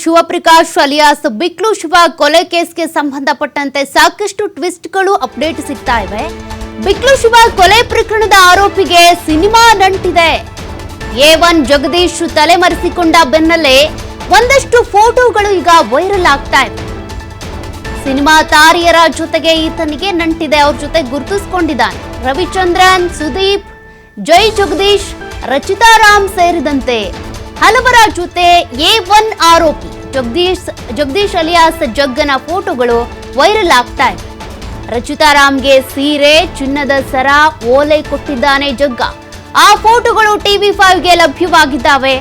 Shivaprakash alias Biklu Shiva ಕೊಲೆ ಕೇಸ್ಗೆ ಸಂಬಂಧಪಟ್ಟಂತೆ ಸಾಕಷ್ಟು ಟ್ವಿಸ್ಟ್ಗಳು ಅಪ್ಡೇಟ್ ಸಿಗ್ತಾ ಇವೆ. ಬಿಕ್ಲು ಶಿವ ಕೊಲೆ ಪ್ರಕರಣದ ಆರೋಪಿಗೆ ಸಿನಿಮಾ ನಂಟಿದೆ. ಎ ಒನ್ ಜಗದೀಶ್ ತಲೆಮರೆಸಿಕೊಂಡ ಬೆನ್ನಲ್ಲೇ ಒಂದಷ್ಟು ಫೋಟೋಗಳು ಈಗ ವೈರಲ್ ಆಗ್ತಾ ಇವೆ. ಸಿನಿಮಾ ತಾರಿಯರ ಜೊತೆಗೆ ಈತನಿಗೆ ನಂಟಿದೆ, ಅವ್ರ ಜೊತೆ ಗುರುತಿಸಿಕೊಂಡಿದ್ದಾನೆ. ರವಿಚಂದ್ರನ್, ಸುದೀಪ್, ಜೈ ಜಗದೀಶ್, ರಚಿತಾ ರಾಮ್ ಸೇರಿದಂತೆ ಹಲವರ ಜೊತೆ ಎ ಒನ್ ಆರೋಪಿ ಜಗದೀಶ್ ಜಗದೀಶ್ ಅಲಿಯಾಸ್ ಜಗ್ಗನ ಫೋಟೋಗಳು ವೈರಲ್ ಆಗ್ತಾ ಇವೆ ರಚಿತಾ ರಾಮ್ಗೆ ಸೀರೆ, ಚಿನ್ನದ ಸರ, ಓಲೆ ಕೊಟ್ಟಿದ್ದಾನೆ ಜಗ್ಗ. ಆ ಫೋಟೋಗಳು ಟಿವಿ ಫೈವ್ಗೆ ಲಭ್ಯವಾಗಿದ್ದಾವೆ.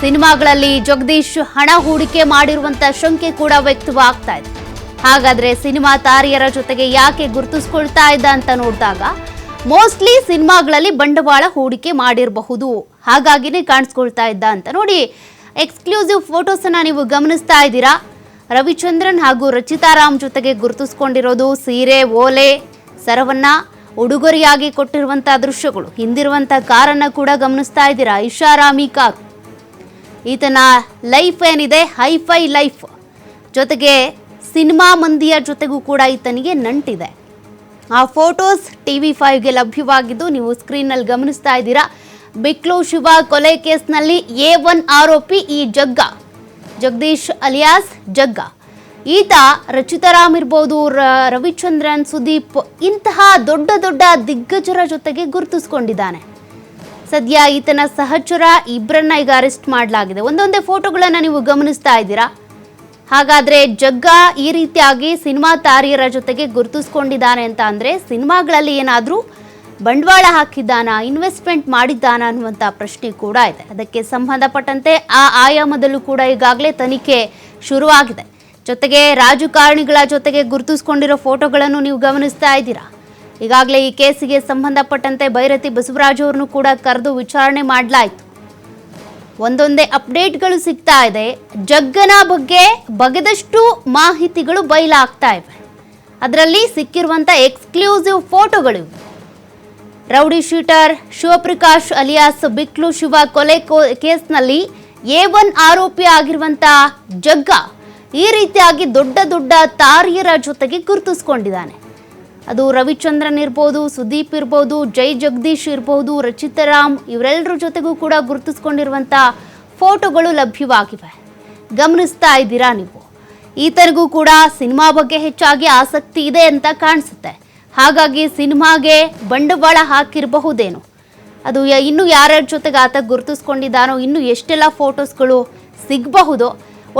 ಸಿನಿಮಾಗಳಲ್ಲಿ ಜಗದೀಶ್ ಹಣ ಹೂಡಿಕೆ ಮಾಡಿರುವಂತ ಶಂಕೆ ಕೂಡ ವ್ಯಕ್ತವಾಗ್ತಾ ಇದೆ. ಹಾಗಾದ್ರೆ ಸಿನಿಮಾ ತಾರಿಯರ ಜೊತೆಗೆ ಯಾಕೆ ಗುರುತಿಸ್ಕೊಳ್ತಾ ಇದ್ದ ಅಂತ ನೋಡಿದಾಗ ಮೋಸ್ಟ್ಲಿ ಸಿನಿಮಾಗಳಲ್ಲಿ ಬಂಡವಾಳ ಹೂಡಿಕೆ ಮಾಡಿರಬಹುದು. ಹಾಗಾಗಿನೇ ಕಾಣಿಸ್ಕೊಳ್ತಾ ಇದ್ದ ಅಂತ ನೋಡಿ. ಎಕ್ಸ್ಕ್ಲೂಸಿವ್ ಫೋಟೋಸನ್ನ ನೀವು ಗಮನಿಸ್ತಾ ಇದ್ದೀರಾ? ರವಿಚಂದ್ರನ್ ಹಾಗೂ ರಚಿತಾ ರಾಮ್ ಜೊತೆಗೆ ಗುರುತಿಸ್ಕೊಂಡಿರೋದು ಸೀರೆ, ಓಲೆ, ಸರವನ್ನ ಉಡುಗೊರೆಯಾಗಿ ಕೊಟ್ಟಿರುವಂತಹ ದೃಶ್ಯಗಳು. ಹಿಂದಿರುವಂತ ಕಾರನ್ನ ಕೂಡ ಗಮನಿಸ್ತಾ ಇದ್ದೀರಾ? ಇಶಾರಾಮಿ ಕಾರ್. ಈತನ ಲೈಫ್ ಏನಿದೆ? ಹೈಫೈ ಲೈಫ್ ಜೊತೆಗೆ ಸಿನಿಮಾ ಮಂದಿಯ ಜೊತೆಗೂ ಕೂಡ ಈತನಿಗೆ ನಂಟಿದೆ. ಆ ಫೋಟೋಸ್ ಟಿ ವಿ ಫೈವ್ಗೆ ಲಭ್ಯವಾಗಿದ್ದು ನೀವು ಸ್ಕ್ರೀನ್ನಲ್ಲಿ ಗಮನಿಸ್ತಾ ಇದ್ದೀರಾ. ಬಿಕ್ಲು ಶಿವ ಕೊಲೆ ಕೇಸ್ನಲ್ಲಿ ಎ ಒನ್ ಆರೋಪಿ ಈ ಜಗ್ಗ. ಜಗದೀಶ್ ಅಲಿಯಾಸ್ ಜಗ್ಗ. ಈತ ರಚಿತಾರಾಮ್ ಇರ್ಬೋದು ರವಿಚಂದ್ರನ್, ಸುದೀಪ್ ಇಂತಹ ದೊಡ್ಡ ದೊಡ್ಡ ದಿಗ್ಗಜರ ಜೊತೆಗೆ ಗುರುತಿಸ್ಕೊಂಡಿದ್ದಾನೆ. ಸದ್ಯ ಈತನ ಸಹಚರ ಇಬ್ಬರನ್ನ ಈಗ ಅರೆಸ್ಟ್ ಮಾಡಲಾಗಿದೆ. ಒಂದೊಂದೇ ಫೋಟೋಗಳನ್ನು ನೀವು ಗಮನಿಸ್ತಾ ಇದ್ದೀರಾ? ಹಾಗಾದ್ರೆ ಜಗ್ಗ ಈ ರೀತಿಯಾಗಿ ಸಿನಿಮಾ ತಾರಿಯರ ಜೊತೆಗೆ ಗುರುತಿಸ್ಕೊಂಡಿದ್ದಾನೆ ಅಂತ ಅಂದ್ರೆ ಸಿನಿಮಾಗಳಲ್ಲಿ ಏನಾದರೂ ಬಂಡವಾಳ ಹಾಕಿದ್ದಾನ ಇನ್ವೆಸ್ಟ್ಮೆಂಟ್ ಮಾಡಿದ್ದಾನ ಅನ್ನುವಂಥ ಪ್ರಶ್ನೆ ಕೂಡ ಇದೆ. ಅದಕ್ಕೆ ಸಂಬಂಧಪಟ್ಟಂತೆ ಆ ಆಯಾಮದಲ್ಲೂ ಕೂಡ ಈಗಾಗಲೇ ತನಿಖೆ ಶುರುವಾಗಿದೆ. ಜೊತೆಗೆ ರಾಜಕಾರಣಿಗಳ ಜೊತೆಗೆ ಗುರುತಿಸ್ಕೊಂಡಿರೋ ಫೋಟೋಗಳನ್ನು ನೀವು ಗಮನಿಸ್ತಾ ಇದ್ದೀರಾ? ಈಗಾಗಲೇ ಈ ಕೇಸಿಗೆ ಸಂಬಂಧಪಟ್ಟಂತೆ ಭೈರತಿ ಬಸವರಾಜ್ ಅವ್ರನ್ನು ಕೂಡ ಕರೆದು ವಿಚಾರಣೆ ಮಾಡಲಾಯಿತು. ಒಂದೊಂದೇ ಅಪ್ಡೇಟ್ಗಳು ಸಿಗ್ತಾ ಇದೆ. ಜಗ್ಗನ ಬಗ್ಗೆ ಬಗೆದಷ್ಟು ಮಾಹಿತಿಗಳು ಬಯಲಾಗ್ತಾ ಇವೆ. ಅದರಲ್ಲಿ ಸಿಕ್ಕಿರುವಂಥ ಎಕ್ಸ್ಕ್ಲೂಸಿವ್ ಫೋಟೋಗಳು rowdy shooter Shivaprakash alias Biklu Shiva ಕೊಲೆ ಕೇಸ್ನಲ್ಲಿ ಎ ಒನ್ ಆರೋಪಿ ಆಗಿರುವಂಥ ಜಗ್ಗ ಈ ರೀತಿಯಾಗಿ ದೊಡ್ಡ ದೊಡ್ಡ ತಾರಿಯರ ಜೊತೆಗೆ ಗುರುತಿಸ್ಕೊಂಡಿದ್ದಾನೆ. ಅದು ರವಿಚಂದ್ರನ್ ಇರ್ಬೋದು, ಸುದೀಪ್ ಇರ್ಬೋದು, ಜೈ ಜಗದೀಶ್ ಇರ್ಬೋದು ರಚಿತಾರಾಮ್ ಇವರೆಲ್ಲರ ಜೊತೆಗೂ ಕೂಡ ಗುರುತಿಸ್ಕೊಂಡಿರುವಂಥ ಫೋಟೋಗಳು ಲಭ್ಯವಾಗಿವೆ. ಗಮನಿಸ್ತಾ ಇದ್ದೀರಾ ನೀವು? ಈತನಿಗೂ ಕೂಡ ಸಿನಿಮಾ ಬಗ್ಗೆ ಹೆಚ್ಚಾಗಿ ಆಸಕ್ತಿ ಇದೆ ಅಂತ ಕಾಣಿಸುತ್ತೆ. ಹಾಗಾಗಿ ಸಿನಿಮಾಗೆ ಬಂಡವಾಳ ಹಾಕಿರಬಹುದೇನೋ? ಅದು ಇನ್ನೂ ಯಾರ್ಯಾರ ಜೊತೆಗೆ ಆತ ಗುರುತಿಸ್ಕೊಂಡಿದ್ದಾನೋ, ಇನ್ನು ಎಷ್ಟೆಲ್ಲ ಫೋಟೋಸ್ಗಳು ಸಿಗಬಹುದು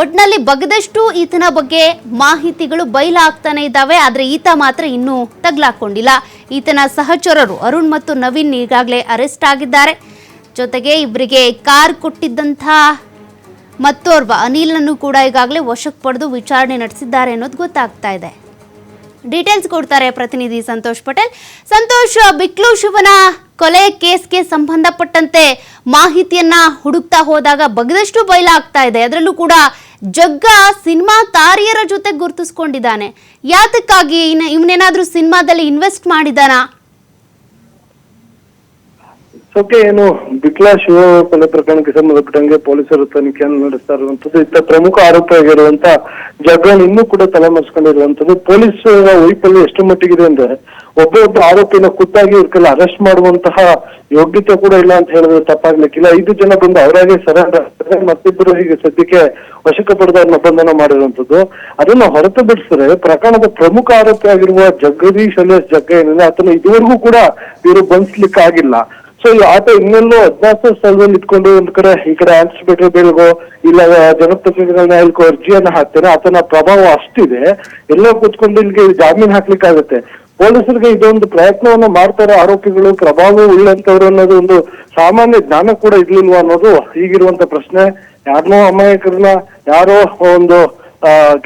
ಒಟ್ಟಿನಲ್ಲಿ ಬಗದಷ್ಟು ಈತನ ಬಗ್ಗೆ ಮಾಹಿತಿಗಳು ಬಯಲಾಗ್ತಾನೆ ಇದ್ದಾವೆ, ಆದರೆ ಈತ ಮಾತ್ರ ಇನ್ನೂ ತಗ್ಲಾಕೊಂಡಿಲ್ಲ. ಈತನ ಸಹಚರರು ಅರುಣ್ ಮತ್ತು ನವೀನ್ ಈಗಾಗಲೇ ಅರೆಸ್ಟ್ ಆಗಿದ್ದಾರೆ. ಜೊತೆಗೆ ಇಬ್ಬರಿಗೆ ಕಾರ್ ಕೊಟ್ಟಿದ್ದಂಥ ಮತ್ತೋರ್ವ ಅನಿಲನ್ನು ಕೂಡ ಈಗಾಗಲೇ ವಶಕ್ಕೆ ಪಡೆದು ವಿಚಾರಣೆ ನಡೆಸಿದ್ದಾರೆ ಅನ್ನೋದು ಗೊತ್ತಾಗ್ತಾ ಇದೆ. ಡೀಟೇಲ್ಸ್ ಕೊಡ್ತಾರೆ ಪ್ರತಿನಿಧಿ ಸಂತೋಷ್ ಪಟೇಲ್. ಸಂತೋಷ್, ಬಿಕ್ಲು ಶಿವನ ಕೊಲೆ ಕೇಸ್ಗೆ ಸಂಬಂಧಪಟ್ಟಂತೆ ಮಾಹಿತಿಯನ್ನ ಹುಡುಕ್ತಾ ಹೋದಾಗ ಬಗದಷ್ಟು ಬಯಲಾಗ್ತಾ ಇದೆ. ಅದರಲ್ಲೂ ಕೂಡ ಜಗ್ಗ ಸಿನಿಮಾ ತಾರಿಯರ ಜೊತೆ ಗುರುತಿಸ್ಕೊಂಡಿದ್ದಾನೆ. ಯಾತಕ್ಕಾಗಿ ಇನ್ನ ಇವನೇನಾದ್ರೂ ಸಿನಿಮಾದಲ್ಲಿ ಇನ್ವೆಸ್ಟ್ ಮಾಡಿದಾನಾ ಓಕೆ ಏನು, ಬಿಟ್ಲಾ ಶಿವ ಕೊಲೆ ಪ್ರಕರಣಕ್ಕೆ ಸಂಬಂಧಪಟ್ಟಂಗೆ ಪೊಲೀಸರು ತನಿಖೆಯನ್ನು ನಡೆಸ್ತಾ ಇರುವಂತದ್ದು ಇತ್ತ ಪ್ರಮುಖ ಆರೋಪಿ ಆಗಿರುವಂತ ಜಗನ್ ಇನ್ನೂ ಕೂಡ ತಲೆಮರೆಸ್ಕೊಂಡಿರುವಂತದ್ದು ಪೊಲೀಸರ ವೈಫಲ್ಯ ಎಷ್ಟು ಮಟ್ಟಿಗಿದೆ ಅಂದ್ರೆ, ಒಬ್ಬ ಒಬ್ಬ ಆರೋಪಿನ ಖುದ್ದಾಗಿ ಇವ್ರಿಗೆಲ್ಲ ಅರೆಸ್ಟ್ ಮಾಡುವಂತಹ ಯೋಗ್ಯತೆ ಕೂಡ ಇಲ್ಲ ಅಂತ ಹೇಳಿದ್ರೆ ತಪ್ಪಾಗ್ಲಿಕ್ಕಿಲ್ಲ. ಐದು ಜನ ಬಂದು ಅವರಾಗೆ ಆಗ್ತಾರೆ, ಮತ್ತಿಬ್ಬರು ಹೀಗೆ ಸದ್ಯಕ್ಕೆ ವಶಕ್ಕೆ ಪಡೆದ ಬಂಧನ ಮಾಡಿರುವಂತದ್ದು ಅದನ್ನ ಹೊರತು ಬಿಡಿಸಿದ್ರೆ, ಪ್ರಕರಣದ ಪ್ರಮುಖ ಆರೋಪಿ ಆಗಿರುವ ಜಗದೀಶ್ ಅಲಿಯಾಸ್ ಜಗ್ಗ ಏನಿದೆ ಅದನ್ನ ಇದುವರೆಗೂ ಕೂಡ ಇವರು ಬಂಧಿಸ್ಲಿಕ್ಕೆ ಆಗಿಲ್ಲ ಸೊ ಆತ ಇನ್ನೆಲ್ಲೋ ಹದಿನಾಲ್ಕು ಸ್ಥಳದಲ್ಲಿ ಇಟ್ಕೊಂಡು ಒಂದ್ ಕಡೆ ಈ ಕಡೆ ಆಂಟಿಸಿಪೇಟರಿ ಬೆಳಗೋ ಇಲ್ಲ ಜನಪ್ರತಿನಿಧಿಗಳನ್ನ ಹೇಳ್ಕೋ ಅರ್ಜಿಯನ್ನ ಹಾಕ್ತಾರೆ. ಆತನ ಪ್ರಭಾವ ಅಷ್ಟಿದೆ. ಎಲ್ಲ ಕೂತ್ಕೊಂಡು ಇಲ್ಲಿಗೆ ಜಾಮೀನ್ ಹಾಕ್ಲಿಕ್ಕಾಗತ್ತೆ. ಪೊಲೀಸರಿಗೆ ಇದೊಂದು ಪ್ರಯತ್ನವನ್ನ ಮಾಡ್ತಾರೆ. ಆರೋಪಿಗಳು ಪ್ರಭಾವ ಉಳ್ಳಂತವ್ರು ಅನ್ನೋದು ಒಂದು ಸಾಮಾನ್ಯ ಜ್ಞಾನ ಕೂಡ ಇರ್ಲಿಲ್ವಾ ಅನ್ನೋದು ಈಗಿರುವಂತ ಪ್ರಶ್ನೆ. ಯಾರನ್ನೋ ಅಮಾಯಕರನ್ನ ಯಾರೋ ಒಂದು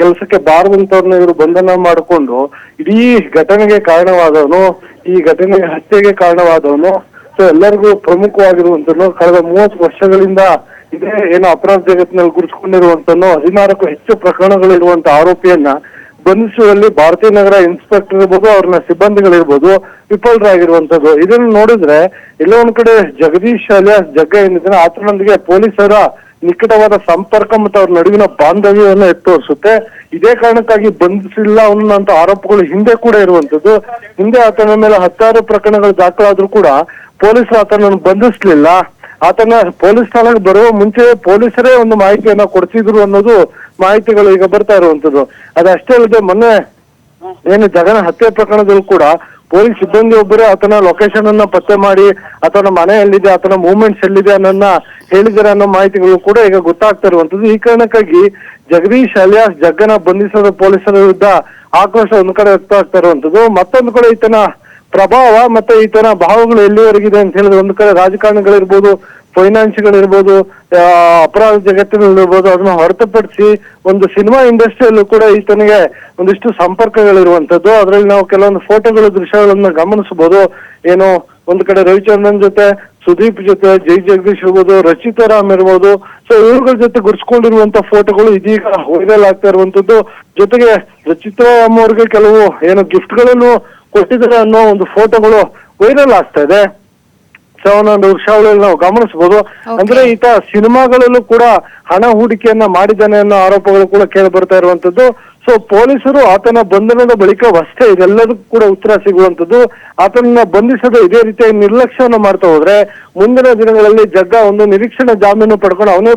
ಕೆಲಸಕ್ಕೆ ಬಾರದಂತವ್ರನ್ನ ಇವರು ಬಂಧನ ಮಾಡಿಕೊಂಡು ಇಡೀ ಘಟನೆಗೆ ಕಾರಣವಾದವನು, ಈ ಘಟನೆಗೆ ಹತ್ಯೆಗೆ ಕಾರಣವಾದವನು ಎಲ್ಲರಿಗೂ ಪ್ರಮುಖವಾಗಿರುವಂತನು ಕಳೆದ ಮೂವತ್ತು ವರ್ಷಗಳಿಂದ ಇದೇ ಏನು ಅಪರಾಧ ಜಗತ್ತಿನಲ್ಲಿ ಗುರುತಿಸಿಕೊಂಡಿರುವಂತನು ಹದಿನಾರಕ್ಕೂ ಹೆಚ್ಚು ಪ್ರಕರಣಗಳಿರುವಂತ ಆರೋಪಿಯನ್ನ ಬಂಧಿಸುವಲ್ಲಿ ಭಾರತೀಯ ನಗರ ಇನ್ಸ್ಪೆಕ್ಟರ್ ಇರ್ಬೋದು, ಅವ್ರನ್ನ ಸಿಬ್ಬಂದಿಗಳಿರ್ಬೋದು, ವಿಫಲರಾಗಿರುವಂತದ್ದು. ಇದನ್ನು ನೋಡಿದ್ರೆ ಎಲ್ಲೋ ಒಂದ್ ಕಡೆ ಜಗದೀಶ್ ಅಲಿಯಾಸ್ ಜಗ್ಗ ಏನಿದ್ರೆ ಆತನೊಂದಿಗೆ ಪೊಲೀಸರ ನಿಕಟವಾದ ಸಂಪರ್ಕ ಮತ್ತು ಅವ್ರ ನಡುವಿನ ಬಾಂಧವ್ಯವನ್ನು ಎತ್ತೋರಿಸುತ್ತೆ ಇದೇ ಕಾರಣಕ್ಕಾಗಿ ಬಂಧಿಸಿಲ್ಲ ಅನ್ನೋ ಆರೋಪಗಳು ಹಿಂದೆ ಕೂಡ ಇರುವಂತದ್ದು. ಹಿಂದೆ ಆತನ ಮೇಲೆ ಹತ್ತಾರು ಪ್ರಕರಣಗಳು ದಾಖಲಾದ್ರೂ ಕೂಡ ಪೊಲೀಸರು ಆತನನ್ನು ಬಂಧಿಸ್ಲಿಲ್ಲ. ಆತನ ಪೊಲೀಸ್ ಠಾಣೆಗೆ ಬರುವ ಮುಂಚೆ ಪೊಲೀಸರೇ ಒಂದು ಮಾಹಿತಿಯನ್ನ ಕೊಡ್ತಿದ್ರು ಅನ್ನೋದು ಮಾಹಿತಿಗಳು ಈಗ ಬರ್ತಾ ಇರುವಂತದ್ದು ಅದಷ್ಟೇ ಅಲ್ಲದೆ ಮೊನ್ನೆ ಏನು ಜಗನ ಹತ್ಯೆ ಪ್ರಕರಣದಲ್ಲೂ ಕೂಡ ಪೊಲೀಸ್ ಸಿಬ್ಬಂದಿ ಒಬ್ಬರೇ ಆತನ ಲೊಕೇಶನ್ ಅನ್ನ ಪತ್ತೆ ಮಾಡಿ, ಆತನ ಮನೆ ಎಲ್ಲಿದೆ, ಆತನ ಮೂವ್ಮೆಂಟ್ಸ್ ಎಲ್ಲಿದೆ ಅನ್ನೋನ್ನ ಹೇಳಿದ್ದಾರೆ ಅನ್ನೋ ಮಾಹಿತಿಗಳು ಕೂಡ ಈಗ ಗೊತ್ತಾಗ್ತಾ ಇರುವಂತದ್ದು ಈ ಕಾರಣಕ್ಕಾಗಿ ಜಗದೀಶ್ ಅಲಿಯಾಸ್ ಜಗ್ಗನ ಬಂಧಿಸದ ಪೊಲೀಸರ ವಿರುದ್ಧ ಆಕ್ರೋಶ ಒಂದ್ ಕಡೆ ವ್ಯಕ್ತವಾಗ್ತಾ ಇರುವಂತದ್ದು ಮತ್ತೊಂದು ಕಡೆ ಈತನ ಪ್ರಭಾವ ಮತ್ತೆ ಈ ತರ ಭಾವಗಳು ಎಲ್ಲಿವರೆಗಿದೆ ಅಂತ ಹೇಳಿದ್ರೆ ಒಂದು ಕಡೆ ರಾಜಕಾರಣಿಗಳಿರ್ಬೋದು, ಫೈನಾನ್ಸ್ಗಳಿರ್ಬೋದು ಅಪರಾಧ ಜಗತ್ತಿನಲ್ಲಿರ್ಬೋದು, ಅದನ್ನ ಹೊರತುಪಡಿಸಿ ಒಂದು ಸಿನಿಮಾ ಇಂಡಸ್ಟ್ರಿಯಲ್ಲೂ ಕೂಡ ಈತನಿಗೆ ಒಂದಿಷ್ಟು ಸಂಪರ್ಕಗಳಿರುವಂತದ್ದು ಅದರಲ್ಲಿ ನಾವು ಕೆಲವೊಂದು ಫೋಟೋಗಳು, ದೃಶ್ಯಗಳನ್ನ ಗಮನಿಸಬಹುದು. ಏನು ಒಂದು ಕಡೆ ರವಿಚಂದ್ರನ್ ಜೊತೆ, ಸುದೀಪ್ ಜೊತೆ, ಜೈ ಜಗದೀಶ್ ಇರ್ಬೋದು, ರಚಿತಾ ರಾಮ್ ಇರ್ಬೋದು. ಸೊ ಇವ್ರುಗಳ ಜೊತೆ ಗುರ್ಸ್ಕೊಂಡಿರುವಂತ ಫೋಟೋಗಳು ಇದೀಗ ವೈರಲ್ ಆಗ್ತಾ ಇರುವಂತದ್ದು ಜೊತೆಗೆ ರಚಿತಾ ರಾಮ್ ಅವ್ರಿಗೆ ಕೆಲವು ಏನು ಗಿಫ್ಟ್ಗಳನ್ನು ಕೊಟ್ಟಿದ್ದಾರೆ ಅನ್ನೋ ಒಂದು ಫೋಟೋಗಳು ವೈರಲ್ ಆಗ್ತಾ ಇದೆ. ಸೊ ಅವನೊಂದು ವರ್ಷಗಳಲ್ಲಿ ನಾವು ಗಮನಿಸಬಹುದು. ಅಂದ್ರೆ ಈತ ಸಿನಿಮಾಗಳಲ್ಲೂ ಕೂಡ ಹಣ ಹೂಡಿಕೆಯನ್ನ ಮಾಡಿದ್ದಾನೆ ಅನ್ನೋ ಆರೋಪಗಳು ಕೂಡ ಕೇಳಿ ಬರ್ತಾ ಇರುವಂತದ್ದು. ಸೊ ಪೊಲೀಸರು ಆತನ ಬಂಧನದ ಬಳಿಕವಷ್ಟೇ ಇದೆಲ್ಲದಕ್ಕೂ ಕೂಡ ಉತ್ತರ ಸಿಗುವಂತದ್ದು. ಆತನನ್ನ ಬಂಧಿಸದೆ ಇದೇ ರೀತಿಯ ನಿರ್ಲಕ್ಷ್ಯವನ್ನು ಮಾಡ್ತಾ ಹೋದ್ರೆ ಮುಂದಿನ ದಿನಗಳಲ್ಲಿ ಜಗ್ಗ ಒಂದು ನಿರೀಕ್ಷಣಾ ಜಾಮೀನು ಪಡ್ಕೊಂಡು ಅವನೇ